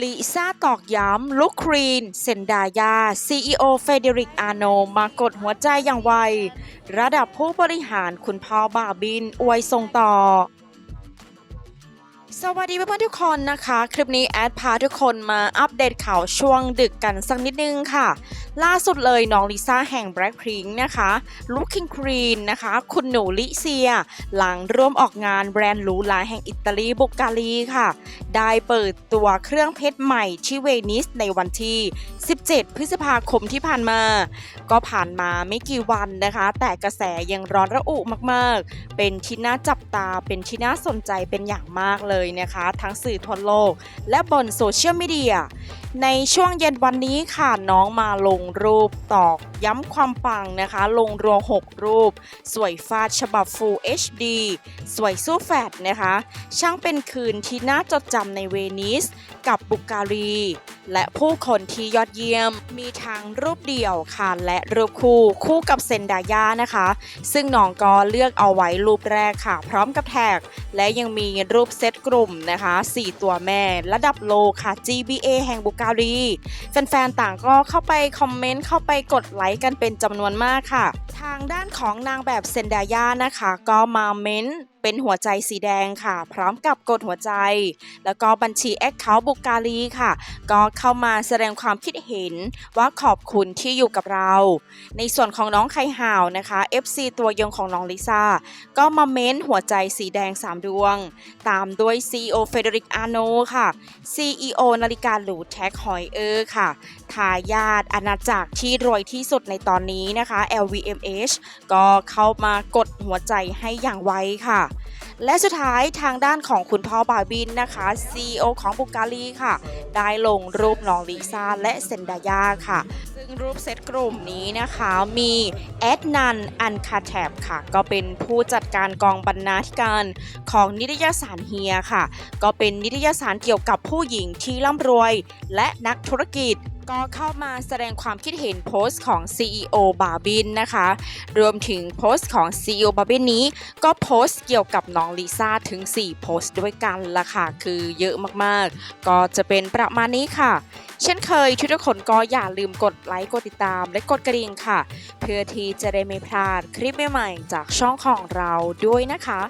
ลิซ่าตอกย้ำลุคครีน เซนดายา CEO เฟเดริกอาโน มากดหัวใจอย่างไว ระดับผู้บริหารคุณพ่อบาบิน อวยส่งต่อ สวัสดีเพื่อนๆทุกคนนะคะ คลิปนี้แอดพาทุกคนมาอัปเดตข่าวช่วงดึกกันสักนิดนึงค่ะ ล่าสุดเลยน้องลิซ่าแห่ง Blackpink นะคะ Looking Green นะคะ คุณหนูลิเซีย หลังร่วมออกงานแบรนด์หรูหราแห่งอิตาลีบุกกาลีค่ะ ได้เปิดตัวเครื่องเพชรใหม่ที่เวนิสในวันที่ 17 พฤษภาคมที่ผ่านมา ก็ผ่านมาไม่กี่วันนะคะ แต่กระแสยังร้อนระอุมากๆ เป็นที่น่าจับตาเป็นที่น่าสนใจเป็นอย่างมากเลยนะคะ ทั้งสื่อทั่วโลก และบนโซเชียลมีเดีย ในช่วงเย็นวันนี้ค่ะน้องมาลงรูปตอกย้ำความปังนะคะ ลงรวม6รูป สวยฟาดฉบับ Full HD สวยสู้แฟดนะคะ ช่างเป็นคืนที่น่าจดจำในเวนิสกับบุการี และผู้คนที่ยอดเยี่ยม มีทั้งรูปเดี่ยวค่ะและรูปคู่คู่กับเซนดายานะคะ ซึ่งน้องก็เลือกเอาไว้รูปแรกค่ะ พร้อมกับแท็ก และยังมีรูปเซตกลุ่มนะคะ 4 ตัวแม่ ระดับโลค่ะ GBA แห่งบุการีแฟนๆต่างก็เข้าไปคอมเมนต์เข้าไปกดไลค์กันเป็นจำนวนมากค่ะ ทางด้านของนางแบบเซนดายานะคะ ก็มาเม้นต์เป็นหัวใจสีแดงค่ะ พร้อมกับกดหัวใจ แล้วก็บัญชีแอคเคาท์บุการีค่ะ ก็เข้ามาแสดงความคิดเห็นว่าขอบคุณที่อยู่กับเรา ในส่วนของน้องไข่ห่าวนะคะ FC ตัวยงของน้องลิซ่าก็มาเม้นหัวใจสีแดง 3 ดวง ตามด้วย CEO เฟเดริกอาโนค่ะ CEO นาฬิกาหรูแท็กหอยเออร์ค่ะทายาทอาณาจักรที่รวยที่สุดในตอนนี้นะคะ LVMH ก็เข้ามากดหัวใจให้อย่างไวค่ะ และสุดท้ายทางด้านของคุณพ่อบาบินนะคะ CEO ของบุการีค่ะ ได้ลงรูปน้องลิซ่าและเซนดายาค่ะ ซึ่งรูปเซตกลุ่มนี้นะคะมีแอดนันอันคาแทบค่ะ ก็เป็นผู้จัดการกองบรรณาธิการของนิตยสารเฮียค่ะ ก็เป็นนิตยสารเกี่ยวกับผู้หญิงที่ร่ำรวย และนักธุรกิจ ก็เข้ามาแสดงความคิดเห็นโพสต์ของ CEO บาบินนะคะ รวมถึงโพสต์ของ CEO บาบินนี้ ก็โพสต์เกี่ยวกับน้องลิซ่าถึง 4 โพสต์ด้วยกันละค่ะ คือเยอะมากๆ ก็จะเป็นประมาณนี้ค่ะ เช่นเคยทุกคนก็อย่าลืมกดไลค์กดติดตาม และกดกระดิ่งค่ะ เพื่อที่จะได้ไม่พลาดคลิปใหม่ๆจากช่องของเราด้วยนะคะ